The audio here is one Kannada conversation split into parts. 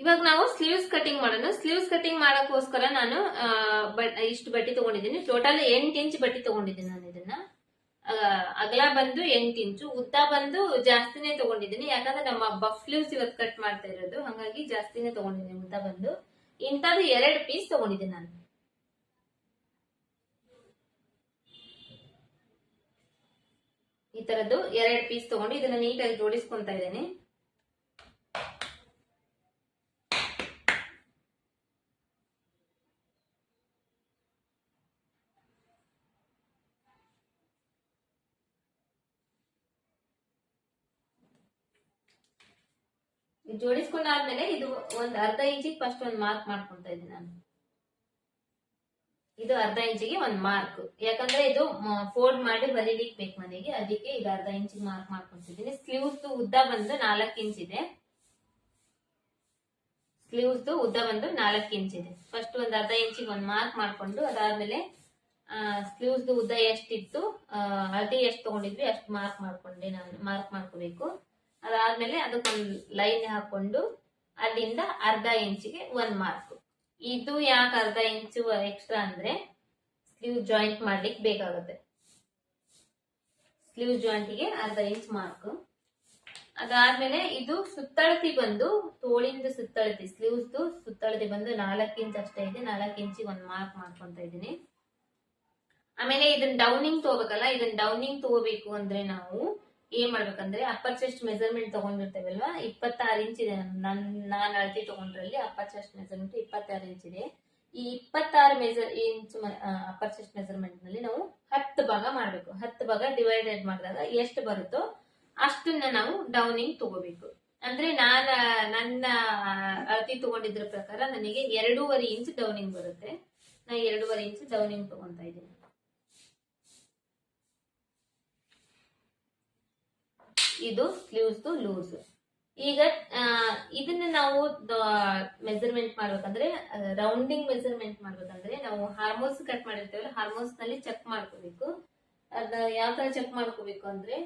ಇವಾಗ ನಾವು ಸ್ಲೀವ್ಸ್ ಕಟಿಂಗ್ ಮಾಡೋಣ. ಸ್ಲೀವ್ಸ್ ಕಟಿಂಗ್ ಮಾಡೋಕ್ಕೋಸ್ಕರ ನಾನು ಇಷ್ಟು ಬಟ್ಟೆ ತಗೊಂಡಿದ್ದೀನಿ. ಟೋಟಲ್ ಎಂಟು ಇಂಚ್ ಬಟ್ಟೆ ತಗೊಂಡಿದ್ದೀನಿ ನಾನು ಇದನ್ನ. ಅಗಲ ಬಂದು ಎಂಟು ಇಂಚು, ಉದ್ದ ಬಂದು ಜಾಸ್ತಿನೇ ತಗೊಂಡಿದ್ದೀನಿ. ಯಾಕಂದ್ರೆ ನಮ್ಮ ಬಫ್ ಸ್ಲೀವ್ಸ್ ಇವತ್ತು ಕಟ್ ಮಾಡ್ತಾ ಇರೋದು. ಹಾಗಾಗಿ ಜಾಸ್ತಿನೇ ತಗೊಂಡಿದ್ದೀನಿ ಉದ್ದ ಬಂದು. ಇಂಥದ್ದು ಎರಡು ಪೀಸ್ ತಗೊಂಡಿದ್ದೀನಿ ನಾನು. ಈ ತರದ್ದು ಎರಡು ಪೀಸ್ ತಗೊಂಡು ಇದನ್ನ ನೀಟಾಗಿ ಜೋಡಿಸ್ಕೊಂತ ಇದ್ದೇನೆ. ಜೋಡಿಸ್ಕೊಂಡಾದ್ಮೇಲೆ ಇದು ಒಂದ್ ಅರ್ಧ ಇಂಚಿಗೆ ಫಸ್ಟ್ ಒಂದ್ ಮಾರ್ಕ್ ಮಾಡ್ಕೊಂತ ಇದ್ದೀನಿ ನಾನು. ಇದು ಅರ್ಧ ಇಂಚಿಗೆ ಒಂದ್ ಮಾರ್ಕ್ ಯಾಕಂದ್ರೆ ಇದು ಫೋಲ್ಡ್ ಮಾಡಿ ಬರೀಲಿಕ್ಕೆ ಬೇಕು ಮನೆಗೆ. ಅದಕ್ಕೆ ಇದು ಅರ್ಧ ಇಂಚಿಗೆ ಮಾರ್ಕ್ ಮಾಡ್ಕೊಂತಿದ್ದೀನಿ ಸ್ಲೀವ್ಸ್ ಉದ್ದ ಬಂದು ನಾಲ್ಕು ಇಂಚ್ ಇದೆ. ಸ್ಲೀವ್ಸ್ ಉದ್ದ ಬಂದು ನಾಲ್ಕು ಇಂಚ್ ಇದೆ. ಫಸ್ಟ್ ಒಂದ್ ಅರ್ಧ ಇಂಚಿಗೆ ಒಂದ್ ಮಾರ್ಕ್ ಮಾಡ್ಕೊಂಡು ಅದಾದ್ಮೇಲೆ ಸ್ಲೀವ್ಸ್ ಉದ್ದ ಎಷ್ಟಿತ್ತು ಅಳತೆ ಎಷ್ಟು ತಗೊಂಡಿದ್ವಿ ಅಷ್ಟು ಮಾರ್ಕ್ ಮಾಡ್ಕೊಂಡೆ ನಾನು ಮಾರ್ಕ್ ಮಾಡ್ಕೋಬೇಕು. ಅದಾದ್ಮೇಲೆ ಅದಕ್ಕೊಂದು ಲೈನ್ ಹಾಕೊಂಡು ಅಲ್ಲಿಂದ ಅರ್ಧ ಇಂಚಿಗೆ ಒಂದ್ ಮಾರ್ಕ್ ಇದು ಯಾಕೆ ಅರ್ಧ ಇಂಚು ಎಕ್ಸ್ಟ್ರಾ ಅಂದ್ರೆ ಸ್ಲೀವ್ ಜಾಯಿಂಟ್ ಮಾಡ್ಲಿಕ್ಕೆ ಬೇಕಾಗುತ್ತೆ. ಸ್ಲೀವ್ ಜಾಯಿಂಟಿಗೆ ಅರ್ಧ ಇಂಚ್ ಮಾರ್ಕ್ ಅದಾದ್ಮೇಲೆ ಇದು ಸುತ್ತಳತಿ ಬಂದು ತೋಳಿಂದ ಸುತ್ತಳತಿ ಸ್ಲೀವ್ಸ್ ಸುತ್ತಳತಿ ಬಂದು ನಾಲ್ಕು ಇಂಚ್ ಅಷ್ಟೇ ಇದೆ, ನಾಲ್ಕು ಇಂಚಿಗೆ ಒಂದು ಮಾರ್ಕ್ ಮಾಡ್ಕೊಂತ ಇದ್ದೀನಿ. ಆಮೇಲೆ ಇದನ್ನ ಡೌನಿಂಗ್ ತಗೋಬೇಕಲ್ಲ ಇದನ್ನ ಡೌನಿಂಗ್ ತಗೋಬೇಕು ಅಂದ್ರೆ ನಾವು ಏನ್ ಮಾಡ್ಬೇಕಂದ್ರೆ ಅಪ್ಪರ್ ಚೆಸ್ಟ್ ಮೆಜರ್ಮೆಂಟ್ ತಗೊಂಡಿರ್ತೇವಲ್ವಾ? ಇಪ್ಪತ್ತಾರು ಇಂಚ್ ಇದೆ. ನನ್, ನಾನ್ ಅಳತೆ ತಗೊಂಡ್ರಲ್ಲಿ ಅಪ್ಪರ್ ಚೆಸ್ಟ್ ಮೆಜರ್ಮೆಂಟ್ ಇಪ್ಪತ್ತಾರು ಇಂಚ್ ಇದೆ. ಈ ಇಪ್ಪತ್ತಾರು ಮೆಜರ್ ಇಂಚ್ ಅಪ್ಪರ್ ಚೆಸ್ಟ್ ಮೆಜರ್ಮೆಂಟ್ನಲ್ಲಿ ನಾವು ಹತ್ತು ಭಾಗ ಮಾಡ್ಬೇಕು. ಹತ್ತು ಭಾಗ ಡಿವೈಡೆಡ್ ಮಾಡಿದಾಗ ಎಷ್ಟು ಬರುತ್ತೋ ಅಷ್ಟನ್ನ ನಾವು ಡೌನಿಂಗ್ ತಗೋಬೇಕು. ಅಂದ್ರೆ ನಾನ, ನನ್ನ ಅಳತಿ ತಗೊಂಡಿದ್ರ ಪ್ರಕಾರ ನನಗೆ ಎರಡೂವರೆ ಇಂಚ್ ಡೌನಿಂಗ್ ಬರುತ್ತೆ. ನಾ ಎರಡೂವರೆ ಇಂಚ್ ಡೌನಿಂಗ್ ತಗೊಂತಾ ಇದ್ದೀನಿ. ಇದು ಸ್ಲೀವ್ಸ್ ಲೂಸ್ ಈಗ ಇದನ್ನ ನಾವು ಮೆಜರ್ಮೆಂಟ್ ಮಾಡ್ಬೇಕಂದ್ರೆ ರೌಂಡಿಂಗ್ ಮೆಜರ್ಮೆಂಟ್ ಮಾಡ್ಬೇಕಂದ್ರೆ ನಾವು ಹಾರ್ಮೋನ್ಸ್ ಕಟ್ ಮಾಡಿರ್ತೇವಲ್ಲ ಹಾರ್ಮೋನ್ಸ್ನಲ್ಲಿ ಚೆಕ್ ಮಾಡ್ಕೋಬೇಕು. ಅದ ಯಾವ ತರ ಚೆಕ್ ಮಾಡ್ಕೋಬೇಕು ಅಂದ್ರೆ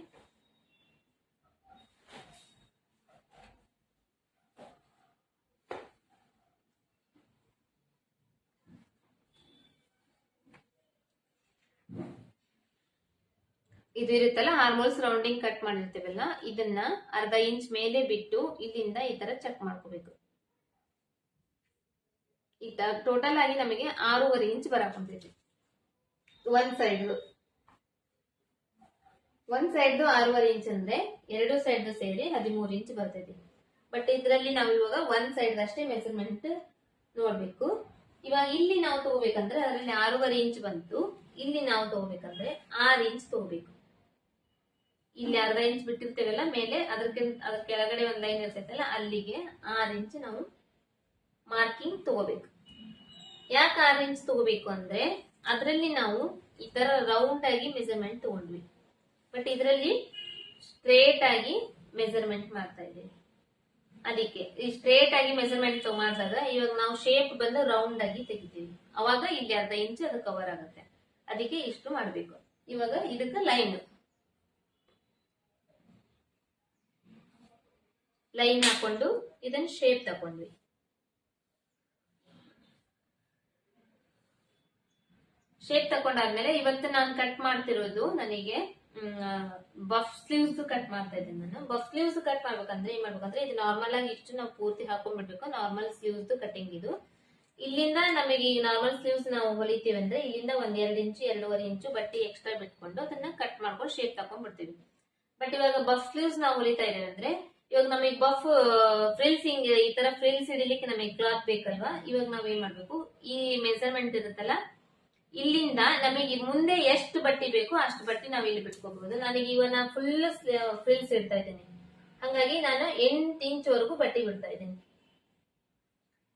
ಇದು ಇರುತ್ತಲ್ಲ ಹಾರ್ಮೋನ್ಸ್ ರೌಂಡಿಂಗ್ ಕಟ್ ಮಾಡಿರ್ತೇವಲ್ಲ, ಇದನ್ನ ಅರ್ಧ ಇಂಚ್ ಮೇಲೆ ಬಿಟ್ಟು ಇಲ್ಲಿಂದ ಈ ತರ ಚೆಕ್ ಮಾಡ್ಕೋಬೇಕು. ಈ ಟೋಟಲ್ ಆಗಿ ನಮಗೆ ಆರೂವರೆ ಇಂಚ್ ಬರಾಕೊಂತೈತಿ ಒಂದ್ ಸೈಡ್ ಒಂದ್ ಸೈಡ್ ಆರೂವರೆ ಇಂಚ್ ಅಂದ್ರೆ ಎರಡು ಸೈಡ್ ಸೇರಿ ಹದಿಮೂರು ಇಂಚ್ ಬರ್ತೈತಿ. ಬಟ್ ಇದರಲ್ಲಿ ನಾವು ಇವಾಗ ಒಂದ್ ಸೈಡ್ ಅಷ್ಟೇ ಮೆಸರ್ಮೆಂಟ್ ನೋಡ್ಬೇಕು. ಇವಾಗ ಇಲ್ಲಿ ನಾವು ತಗೋಬೇಕಂದ್ರೆ ಅದರಲ್ಲಿ ಆರೂವರೆ ಇಂಚ್ ಬಂತು. ಇಲ್ಲಿ ನಾವು ತಗೋಬೇಕಂದ್ರೆ ಆರು ಇಂಚ್ ತಗೋಬೇಕು. ಇಲ್ಲಿ ಅರ್ಧ ಇಂಚ್ ಬಿಟ್ಟಿರ್ತೇವಲ್ಲ, ಮೇಲೆ ಅದಕ್ಕೆ ಅದ್ರ ಕೆಳಗಡೆ ಒಂದ್ ಲೈನ್ ಇರ್ತೈತಲ್ಲ, ಅಲ್ಲಿಗೆ ಆರ್ ಇಂಚ್ ನಾವು ಮಾರ್ಕಿಂಗ್ ತಗೋಬೇಕು. ಯಾಕೆ ಆರ್ ಇಂಚ್ ತಗೋಬೇಕು ಅಂದ್ರೆ, ಅದರಲ್ಲಿ ನಾವು ಈ ತರ ರೌಂಡ್ ಆಗಿ ಮೆಜರ್ಮೆಂಟ್ ತಗೊಂಡ್ವಿ. ಬಟ್ ಇದರಲ್ಲಿ ಸ್ಟ್ರೇಟ್ ಆಗಿ ಮೆಜರ್ಮೆಂಟ್ ಮಾಡ್ತಾ ಇದ್ದೀವಿ ಅದಕ್ಕೆ, ಈ ಸ್ಟ್ರೇಟ್ ಆಗಿ ಮೆಜರ್ಮೆಂಟ್ ಮಾಡಿದಾಗ ಇವಾಗ ನಾವು ಶೇಪ್ ಬಂದು ರೌಂಡ್ ಆಗಿ ತೆಗಿತೀವಿ. ಅವಾಗ ಇಲ್ಲಿ ಅರ್ಧ ಇಂಚ್ ಅದು ಕವರ್ ಆಗುತ್ತೆ. ಅದಕ್ಕೆ ಇಷ್ಟು ಮಾಡಬೇಕು. ಇವಾಗ ಇದಕ್ಕೆ ಲೈನ್ ಲೈನ್ ಹಾಕೊಂಡು ಇದನ್ನ ಶೇಪ್ ತಗೊಂಡ್ವಿ. ಶೇಪ್ ತಕೊಂಡಾದ್ಮೇಲೆ ಇವತ್ತು ನಾನು ಕಟ್ ಮಾಡ್ತಿರೋದು ನನಗೆ ಬಫ್ ಸ್ಲೀವ್ಸ್ ಕಟ್ ಮಾಡ್ತಾ ಇದ್ದೀನಿ ನಾನು. ಬಫ್ ಸ್ಲೀವ್ಸ್ ಕಟ್ ಮಾಡ್ಬೇಕಂದ್ರೆ ಏನ್ ಮಾಡ್ಬೇಕಂದ್ರೆ, ಇದು ನಾರ್ಮಲ್ ಆಗಿ ಇಷ್ಟು ನಾವು ಪೂರ್ತಿ ಹಾಕೊಂಡ್ಬಿಡ್ಬೇಕು. ನಾರ್ಮಲ್ ಸ್ಲೀವ್ಸ್ ಕಟಿಂಗ್ ಇದು. ಇಲ್ಲಿಂದ ನಮಗೆ ಈ ನಾರ್ಮಲ್ ಸ್ಲೀವ್ಸ್ ನಾವು ಹೊಲಿತೀವಿ ಅಂದ್ರೆ ಇಲ್ಲಿಂದ ಒಂದ್ ಎರಡು ಇಂಚು, ಎರಡೂವರೆ ಇಂಚು ಬಟ್ಟೆ ಎಕ್ಸ್ಟ್ರಾ ಬಿಟ್ಕೊಂಡು ಅದನ್ನ ಕಟ್ ಮಾಡ್ಕೊಂಡು ಶೇಪ್ ತಕೊಂಡ್ಬಿಡ್ತೀವಿ. ಬಟ್ ಇವಾಗ ಬಫ್ ಸ್ಲೀವ್ಸ್ ನಾವು ಹೊಲಿತಾ ಇದ್ದೇವೆ ಅಂದ್ರೆ ಇವಾಗ ನಮಗೆ ಬಫ್ ಫ್ರಿಲ್ಸ್ ಹಿಂಗ್ ಈ ತರ ಫ್ರಿಲ್ಸ್ ಹಿಡಿಲಿಕ್ಕೆ ನಮಗೆ ಕ್ಲಾತ್ ಬೇಕಲ್ವಾ? ಇವಾಗ ನಾವ್ ಏನ್ ಮಾಡ್ಬೇಕು? ಈ ಮೆಸರ್ಮೆಂಟ್ ಇರುತ್ತಲ್ಲ, ಇಲ್ಲಿಂದ ನಮಗೆ ಮುಂದೆ ಎಷ್ಟು ಬಟ್ಟಿ ಬೇಕು ಅಷ್ಟು ಬಟ್ಟಿ ನಾವು ಇಲ್ಲಿ ಬಿಟ್ಕೋಬಹುದು ನನಗೆ ಇವನ್ನ ಫುಲ್ ಫ್ರಿಲ್ಸ್ ಇಡ್ತಾ ಇದ್ದೀನಿ. ಹಂಗಾಗಿ ನಾನು ಎಂಟು ಇಂಚ್ ವರೆಗೂ ಬಟ್ಟಿ ಬಿಡ್ತಾ ಇದ್ದೀನಿ.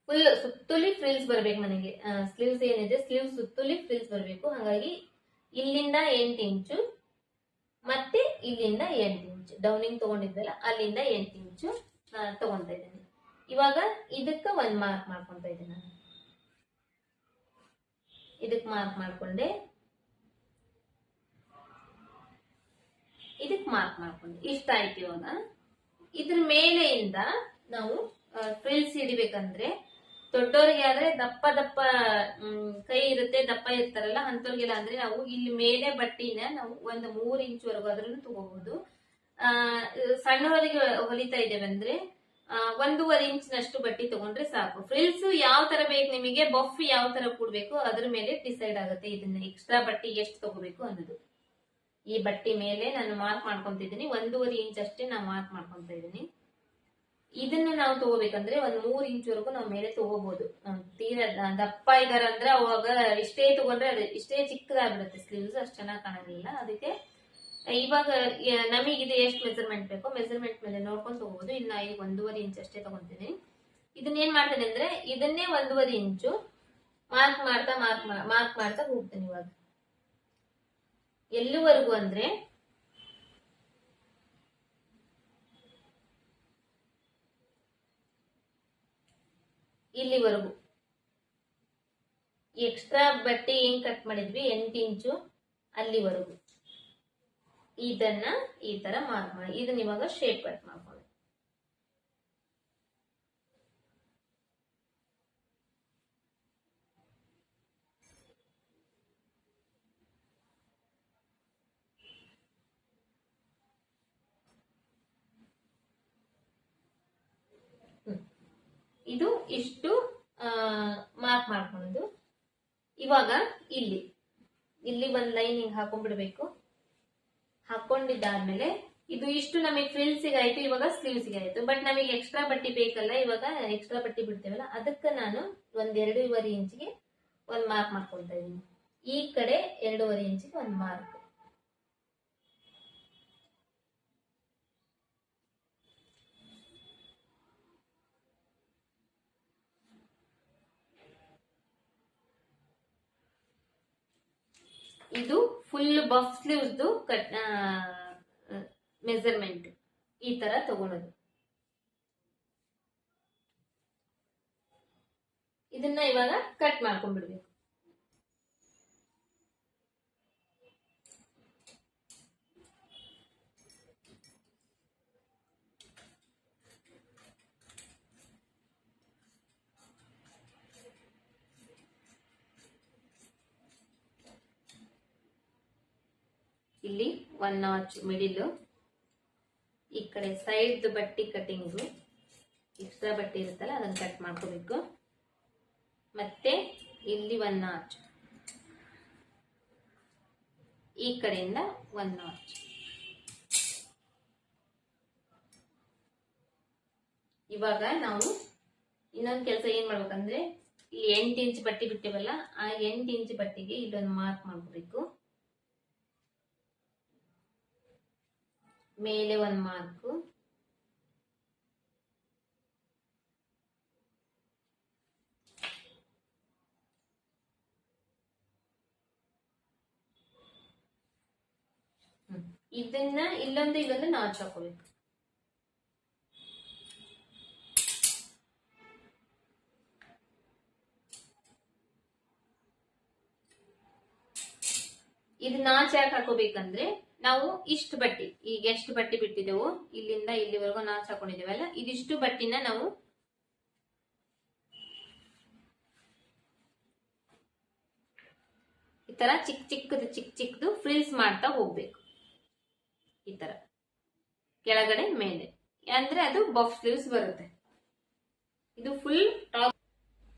ಫುಲ್ ಸುತ್ತಲಿ ಫ್ರಿಲ್ಸ್ ಬರ್ಬೇಕು ನನಗೆ. ಸ್ಲೀವ್ಸ್ ಏನಿದೆ ಸ್ಲೀವ್ ಸುತ್ತಲಿ ಫ್ರಿಲ್ಸ್ ಬರ್ಬೇಕು. ಹಾಗಾಗಿ ಇಲ್ಲಿಂದ ಎಂಟು ಇಂಚು ಮತ್ತೆ ಇಲ್ಲಿಂದ ಎಂಟು ಇಂಚು ಡೌನಿಂಗ್ ತಗೊಂಡಿದ್ವಲ್ಲ, ಅಲ್ಲಿಂದ ಎಂಟು ಇಂಚು ತಗೊಂತಾ ಇದ್ದೀನಿ. ಇವಾಗ ಇದಕ್ಕೆ ಒಂದ್ ಮಾರ್ಕ್ ಮಾಡ್ಕೊತಾ ಇದ್ದೀನಿ ನಾನು. ಇದಕ್ ಮಾರ್ಕ್ ಮಾಡ್ಕೊಂಡೆ. ಇದಕ್ ಮಾರ್ಕ್ ಮಾಡ್ಕೊಂಡೆ. ಇಷ್ಟ ಆಯ್ತು ಇವಾಗ. ಇದ್ರ ಮೇಲೆಯಿಂದ ನಾವು ಫ್ರಿಲ್ಸ್ ಹಿಡಿಬೇಕಂದ್ರೆ ದೊಡ್ಡೋರಿಗೆ ಆದ್ರೆ ದಪ್ಪ ದಪ್ಪ ಕೈ ಇರುತ್ತೆ, ದಪ್ಪ ಇರ್ತಾರಲ್ಲ ಅಂತವ್ರಿಗೆಲ್ಲ ಅಂದ್ರೆ ನಾವು ಇಲ್ಲಿ ಮೇಲೆ ಬಟ್ಟಿನ ನಾವು ಒಂದು ಮೂರು ಇಂಚ್ ವರೆಗೂ ಅದ್ರೂ ತಗೋಬಹುದು. ಸಣ್ಣವರಿಗೆ ಹೊಲಿತಾ ಇದ್ದೇವೆ ಅಂದ್ರೆ ಒಂದೂವರೆ ಇಂಚಿನಷ್ಟು ಬಟ್ಟೆ ತಗೊಂಡ್ರೆ ಸಾಕು. ಫ್ರಿಲ್ಸ್ ಯಾವ ತರ ಬೇಕು ನಿಮಗೆ ಬಫ್ ಯಾವ ತರ ಕೂಡ್ಬೇಕು, ಅದ್ರ ಮೇಲೆ ಡಿಸೈಡ್ ಆಗುತ್ತೆ ಇದನ್ನ ಎಕ್ಸ್ಟ್ರಾ ಬಟ್ಟೆ ಎಷ್ಟು ತಗೋಬೇಕು ಅನ್ನೋದು. ಈ ಬಟ್ಟೆ ಮೇಲೆ ನಾನು ಮಾರ್ಕ್ ಮಾಡ್ಕೊಂತಿದ್ದೀನಿ, ಒಂದೂವರೆ ಇಂಚ್ ಅಷ್ಟೇ ನಾನು ಮಾರ್ಕ್ ಮಾಡ್ಕೊಂತ ಇದ್ದೀನಿ ಇದನ್ನ ನಾವು ತಗೋಬೇಕಂದ್ರೆ ಒಂದ್ ಮೂರ್ ಇಂಚ್ ವರೆಗೂ ನಾವು ಮೇಲೆ ತಗೋಬಹುದು ತೀರ ದಪ್ಪ ಇದಾರ ಅವಾಗ ಇಷ್ಟೇ ತಗೊಂಡ್ರೆ ಅದು ಇಷ್ಟೇ ಚಿಕ್ಕದಾಗ್ಬಿಡುತ್ತೆ ಸ್ಲೀವ್ಸ್ ಅಷ್ಟು ಚೆನ್ನಾಗಿ ಕಾಣೋದಿಲ್ಲ. ಅದಕ್ಕೆ ಇವಾಗ ನಮಗೆ ಇದು ಎಷ್ಟು ಮೆಸರ್ಮೆಂಟ್ ಬೇಕೋ ಮೆಸರ್ಮೆಂಟ್ ಮೇಲೆ ನೋಡ್ಕೊಂಡು ತಗೋಬಹುದು ಇಲ್ಲ ಈಗ ಒಂದೂವರೆ ಇಂಚ್ ಅಷ್ಟೇ ತಗೊಂತೀನಿ. ಇದನ್ನ ಏನ್ ಮಾಡ್ತೇನೆ ಅಂದ್ರೆ, ಇದನ್ನೇ ಒಂದೂವರೆ ಇಂಚು ಮಾರ್ಕ್ ಮಾಡ್ತಾ ಮಾರ್ಕ್ ಮಾರ್ಕ್ ಮಾಡ್ತಾ ಹೋಗ್ತೇನೆ ಇವಾಗ. ಎಲ್ಲಿವರೆಗೂ ಅಂದ್ರೆ, ಇಲ್ಲಿವರೆಗೂ. ಎಕ್ಸ್ಟ್ರಾ ಬಟ್ಟೆ ಏನ್ ಕಟ್ ಮಾಡಿದ್ವಿ? ಎಂಟು ಇಂಚು ಅಲ್ಲಿವರೆಗೂ. ಇದನ್ನ ಈ ತರ ಮಾರ್ಕ್ ಮಾಡಿ. ಇದನ್ನ ಇವಾಗ ಶೇಪ್ ಕಟ್ ಮಾಡ್ಕೊಳ್ಳಿ. ಇದು ಇಷ್ಟು ಮಾರ್ಕ್ ಮಾಡ್ಕೊಂಡು ಇವಾಗ ಇಲ್ಲಿ. ಇಲ್ಲಿ ಒಂದ್ ಲೈನ್ ಹಿಂಗ್ ಹಾಕೊಂಡ್ಬಿಡ್ಬೇಕು. ಹಾಕೊಂಡಿದ್ದಾದ್ಮೇಲೆ ಇದು ಇಷ್ಟು ನಮಗೆ ಫ್ರಿಲ್ಸಿಗೆ ಆಯ್ತು ಇವಾಗ ಸ್ಲೀವ್ಸ್ಗೆ ಆಯ್ತು ಬಟ್ ನಮಗೆ ಎಕ್ಸ್ಟ್ರಾ ಬಟ್ಟಿ ಬೇಕಲ್ಲ, ಇವಾಗ ಎಕ್ಸ್ಟ್ರಾ ಬಟ್ಟಿ ಬಿಡ್ತೇವಲ್ಲ, ಅದಕ್ಕೆ ನಾನು ಒಂದ್ ಎರಡೂವರೆ ಇಂಚಿಗೆ ಒಂದು ಮಾರ್ಕ್ ಮಾಡ್ಕೊಳ್ತಾ ಇದ್ದೀನಿ ಈ ಕಡೆ ಎರಡೂವರೆ ಇಂಚಿಗೆ ಒಂದು ಮಾರ್ಕ್ ಇದು ಫುಲ್ ಬಫ್ ಸ್ಲೀವ್ಸ್ದು ಕಟ್ ಮೆಸರ್ಮೆಂಟ್ ಈ ತರ ತಗೊಳೋದು ಇದನ್ನ ಇವಾಗ ಕಟ್ ಮಾಡ್ಕೊಂಡ್ಬಿಡ್ಬೇಕು. ಇಲ್ಲಿ ಒನ್ ನಾಚ್ ಮಿಡಿಲ್ ಈ ಕಡೆ ಸೈಡ್ ಬಟ್ಟಿ ಕಟಿಂಗು ಎಕ್ಸ್ಟ್ರಾ ಬಟ್ಟೆ ಇರುತ್ತಲ್ಲ, ಅದನ್ನ ಕಟ್ ಮಾಡ್ಕೋಬೇಕು. ಮತ್ತೆ ಇಲ್ಲಿ ಒನ್ ನಾಚ್ ಈ ಕಡೆಯಿಂದ ಒನ್ ನಾಚ್ ಇವಾಗ ನಾವು ಇನ್ನೊಂದು ಕೆಲಸ ಏನ್ ಮಾಡ್ಬೇಕಂದ್ರೆ, ಇಲ್ಲಿ ಎಂಟು ಇಂಚ್ ಬಟ್ಟೆ ಬಿಟ್ಟಿವಲ್ಲ, ಆ ಎಂಟು ಇಂಚ್ ಬಟ್ಟೆಗೆ ಇಲ್ಲೊಂದು ಮಾರ್ಕ್ ಮಾಡ್ಕೋಬೇಕು. ಮೇಲೆ ಒಂದು ಮಾರ್ಕು. ಇದನ್ನ ಇಲ್ಲೊಂದು ಇಲ್ಲೊಂದು ನಾಚ್ ಹಾಕೋಬೇಕು. ಇದು ನಾಚ್ ಯಾಕೆ ಹಾಕೋಬೇಕಂದ್ರೆ ನಾವು ಇಷ್ಟು ಬಟ್ಟಿ, ಈಗ ಎಷ್ಟು ಬಟ್ಟೆ ಬಿಟ್ಟಿದ್ದೆವು, ಇಲ್ಲಿಂದ ಇಲ್ಲಿವರೆಗೂ ನಾಚ್ ಹಾಕೊಂಡಿದ್ದೇವಲ್ಲ ಇದಿಷ್ಟು ಬಟ್ಟಿನ ನಾವು ಈ ತರ ಚಿಕ್ಕ ಚಿಕ್ಕದು ಚಿಕ್ಕ ಚಿಕ್ಕದು ಫ್ರಿಲ್ಸ್ ಮಾಡ್ತಾ ಹೋಗ್ಬೇಕು. ಈ ತರ. ಕೆಳಗಡೆ, ಮೇಲೆ. ಅಂದ್ರೆ ಅದು ಬಫ್ ಸ್ಲೀವ್ಸ್ ಬರುತ್ತೆ. ಇದು ಫುಲ್ ಟಾಪ್